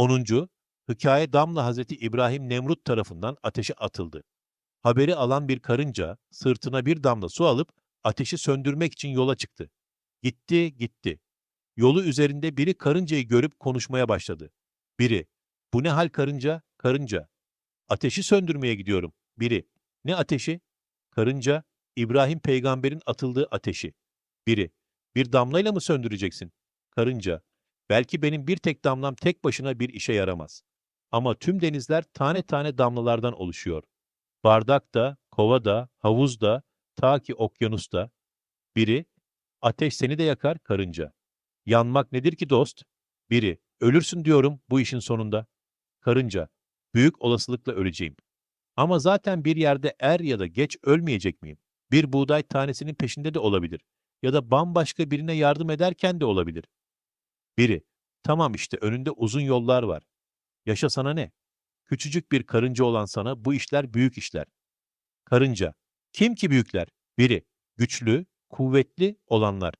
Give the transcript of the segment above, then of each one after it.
10. Hikaye Damla Hazreti İbrahim Nemrut tarafından ateşe atıldı. Haberi alan bir karınca sırtına bir damla su alıp ateşi söndürmek için yola çıktı. Gitti, gitti. Yolu üzerinde biri karıncayı görüp konuşmaya başladı. Biri, bu ne hal karınca? Karınca. Ateşi söndürmeye gidiyorum. Biri, ne ateşi? Karınca, İbrahim peygamberin atıldığı ateşi. Biri, bir damlayla mı söndüreceksin? Karınca, belki benim bir tek damlam tek başına bir işe yaramaz. Ama tüm denizler tane tane damlalardan oluşuyor. Bardak da, kova da, havuz da, ta ki okyanus da. Biri, ateş seni de yakar karınca. Yanmak nedir ki dost? Biri, ölürsün diyorum bu işin sonunda. Karınca, büyük olasılıkla öleceğim. Ama zaten bir yerde er ya da geç ölmeyecek miyim? Bir buğday tanesinin peşinde de olabilir. Ya da bambaşka birine yardım ederken de olabilir. Biri, tamam işte önünde uzun yollar var. Yaşa sana ne? Küçücük bir karınca olan sana bu işler büyük işler. Karınca, kim ki büyükler? Biri, güçlü, kuvvetli olanlar.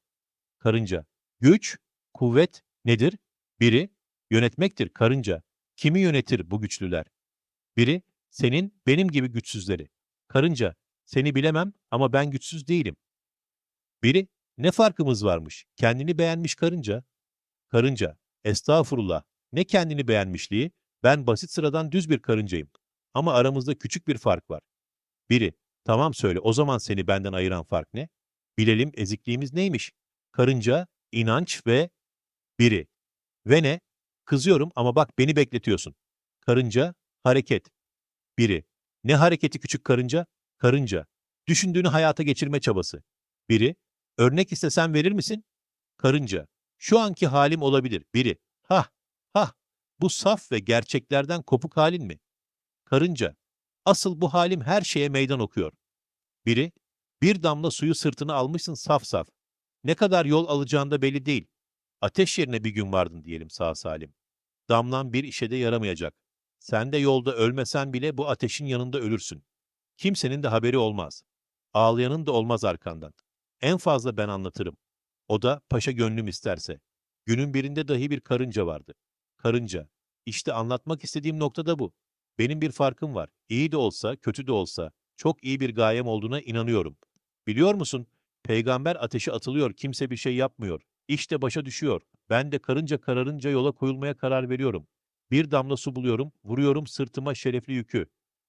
Karınca, güç, kuvvet nedir? Biri, yönetmektir karınca. Kimi yönetir bu güçlüler? Biri, senin, benim gibi güçsüzleri. Karınca, seni bilemem ama ben güçsüz değilim. Biri, ne farkımız varmış? Kendini beğenmiş karınca. Karınca, estağfurullah, ne kendini beğenmişliği, ben basit sıradan düz bir karıncayım. Ama aramızda küçük bir fark var. Biri, tamam söyle o zaman seni benden ayıran fark ne? Bilelim ezikliğimiz neymiş? Karınca, inanç ve biri. Ve ne? Kızıyorum ama bak beni bekletiyorsun. Karınca, hareket. Biri. Ne hareketi küçük karınca? Karınca. Düşündüğünü hayata geçirme çabası. Biri. Örnek istesen verir misin? Karınca. Şu anki halim olabilir. Biri. Hah, hah. Bu saf ve gerçeklerden kopuk halin mi? Karınca. Asıl bu halim her şeye meydan okuyor. Biri. Bir damla suyu sırtına almışsın saf saf. Ne kadar yol alacağında belli değil. Ateş yerine bir gün vardın diyelim sağ salim. Damlan bir işe de yaramayacak. Sen de yolda ölmesen bile bu ateşin yanında ölürsün. Kimsenin de haberi olmaz. Ağlayanın da olmaz arkandan. En fazla ben anlatırım. O da paşa gönlüm isterse. Günün birinde dahi bir karınca vardı. Karınca. İşte anlatmak istediğim nokta da bu. Benim bir farkım var. İyi de olsa, kötü de olsa, çok iyi bir gayem olduğuna inanıyorum. Biliyor musun? Peygamber ateşe atılıyor, kimse bir şey yapmıyor. İşte başa düşüyor. Ben de karınca kararınca yola koyulmaya karar veriyorum. Bir damla su buluyorum, vuruyorum sırtıma şerefli yükü.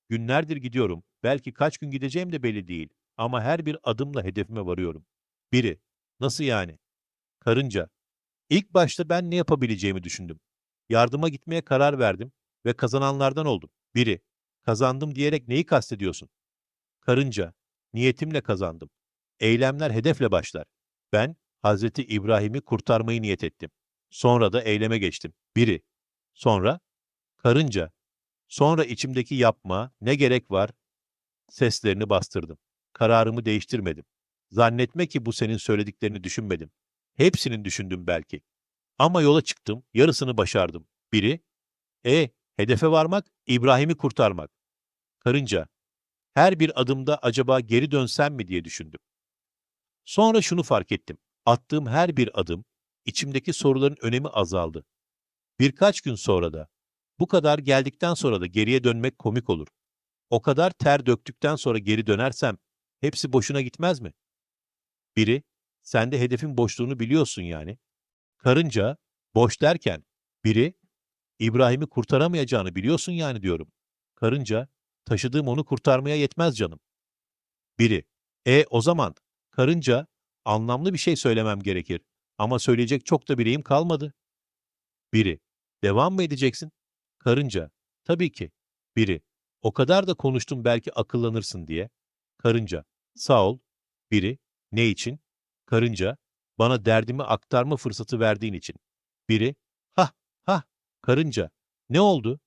Günlerdir gidiyorum. Belki kaç gün gideceğim de belli değil. Ama her bir adımla hedefime varıyorum. Biri. Nasıl yani? Karınca. İlk başta ben ne yapabileceğimi düşündüm. Yardıma gitmeye karar verdim ve kazananlardan oldum. Biri. Kazandım diyerek neyi kastediyorsun? Karınca. Niyetimle kazandım. Eylemler hedefle başlar. Ben Hazreti İbrahim'i kurtarmayı niyet ettim. Sonra da eyleme geçtim. Biri. Sonra karınca. Sonra içimdeki yapma, ne gerek var? Seslerini bastırdım. Kararımı değiştirmedim. Zannetme ki bu senin söylediklerini düşünmedim. Hepsinin düşündüm belki. Ama yola çıktım, yarısını başardım. Biri, e, hedefe varmak, İbrahim'i kurtarmak. Karınca, her bir adımda acaba geri dönsem mi diye düşündüm. Sonra şunu fark ettim. Attığım her bir adım, içimdeki soruların önemi azaldı. Birkaç gün sonra da, bu kadar geldikten sonra da geriye dönmek komik olur. O kadar ter döktükten sonra geri dönersem, hepsi boşuna gitmez mi? Biri, sen de hedefin boşluğunu biliyorsun yani. Karınca, boş derken, biri, İbrahim'i kurtaramayacağını biliyorsun yani diyorum. Karınca, taşıdığım onu kurtarmaya yetmez canım. Biri, e o zaman, karınca, anlamlı bir şey söylemem gerekir. Ama söyleyecek çok da bileğim kalmadı. Biri, devam mı edeceksin? Karınca, tabii ki. Biri, o kadar da konuştum belki akıllanırsın diye. Karınca, sağ ol. Biri, ne için? Karınca, bana derdimi aktarma fırsatı verdiğin için. Biri, ha ha, karınca, ne oldu?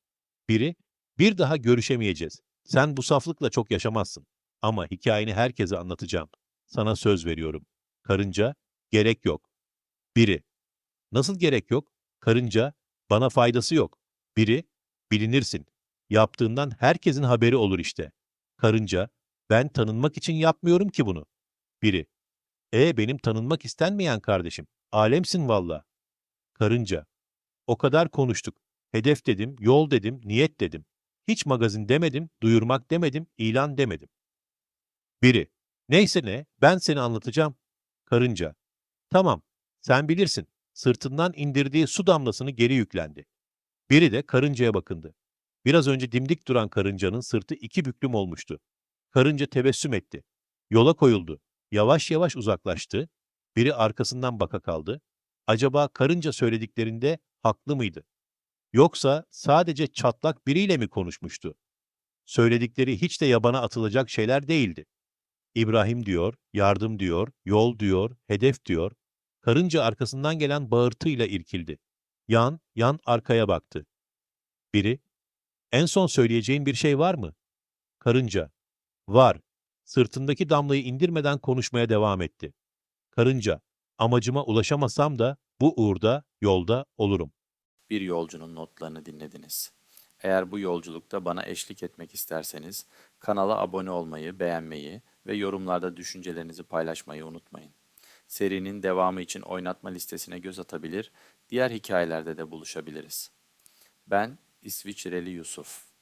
Biri, bir daha görüşemeyeceğiz. Sen bu saflıkla çok yaşamazsın. Ama hikayeni herkese anlatacağım. Sana söz veriyorum. Karınca, gerek yok. Biri, nasıl gerek yok? Karınca, bana faydası yok. Biri, bilinirsin. Yaptığından herkesin haberi olur işte. Karınca, ben tanınmak için yapmıyorum ki bunu. Biri, e benim tanınmak istenmeyen kardeşim. Alemsin valla. Karınca, o kadar konuştuk. Hedef dedim, yol dedim, niyet dedim. Hiç magazin demedim, duyurmak demedim, ilan demedim. Biri, neyse ne, ben seni anlatacağım. Karınca, tamam, sen bilirsin. Sırtından indirdiği su damlasını geri yüklendi. Biri de karıncaya bakındı. Biraz önce dimdik duran karıncanın sırtı iki büklüm olmuştu. Karınca tebessüm etti. Yola koyuldu. Yavaş yavaş uzaklaştı. Biri arkasından baka kaldı. Acaba karınca söylediklerinde haklı mıydı? Yoksa sadece çatlak biriyle mi konuşmuştu? Söyledikleri hiç de yabana atılacak şeyler değildi. İbrahim diyor, yardım diyor, yol diyor, hedef diyor. Karınca arkasından gelen bağırtıyla irkildi. Yan, yan arkaya baktı. Biri, en son söyleyeceğin bir şey var mı? Karınca, var. Sırtındaki damlayı indirmeden konuşmaya devam etti. Karınca, amacıma ulaşamasam da bu uğurda, yolda olurum. Bir yolcunun notlarını dinlediniz. Eğer bu yolculukta bana eşlik etmek isterseniz kanala abone olmayı, beğenmeyi ve yorumlarda düşüncelerinizi paylaşmayı unutmayın. Serinin devamı için oynatma listesine göz atabilir, diğer hikayelerde de buluşabiliriz. Ben İsviçreli Yusuf.